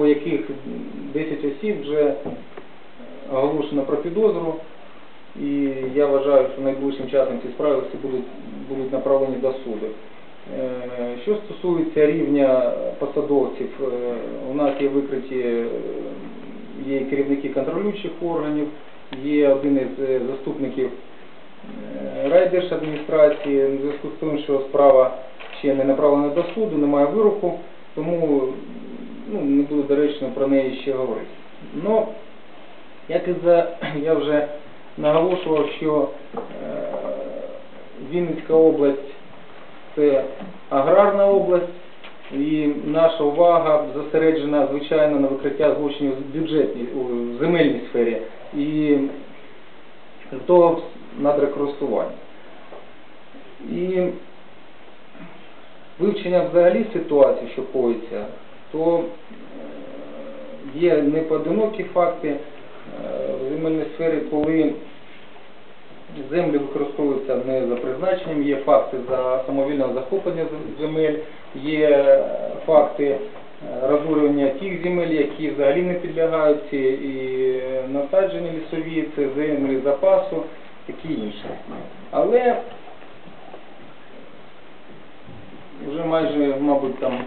по яких 10 осіб вже оголошено про підозру. І я вважаю, що найближчим часом ці справи всі будуть, будуть направлені до суду. Е, Що стосується рівня посадовців, е, у нас є викриті, е, є керівники контролюючих органів, є один із заступників райдержадміністрації, в зв'язку з тим, що справа ще не направлена до суду, немає вироку, тому ну, не буде доречно про неї ще говорити. Но, як і за, я вже наголошував, що е, Вінницька область це аграрна область, і наша увага зосереджена, звичайно, на викриття злочинів в бюджетній, у земельній сфері і того надрокористування. І вивчення взагалі ситуації, що коїться, то е, є непоодинокі факти е, в земельній сфері, коли землі використовуються не за призначенням, є факти за самовільного захоплення земель, є факти е, розорювання тих земель, які взагалі не підлягають і насаджені лісові, це землі запасу, такі інші. Але вже майже, мабуть, там